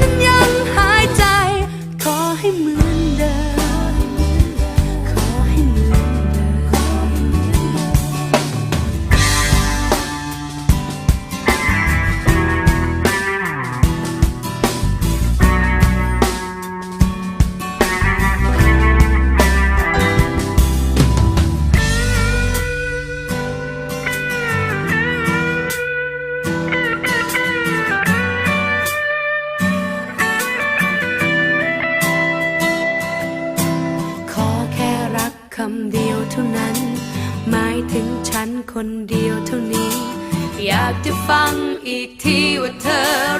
Thức? คำเดียวเท่านั้น หมายถึงฉันคนเดียวเท่านี้ อยากจะฟังอีกทีว่าเธอ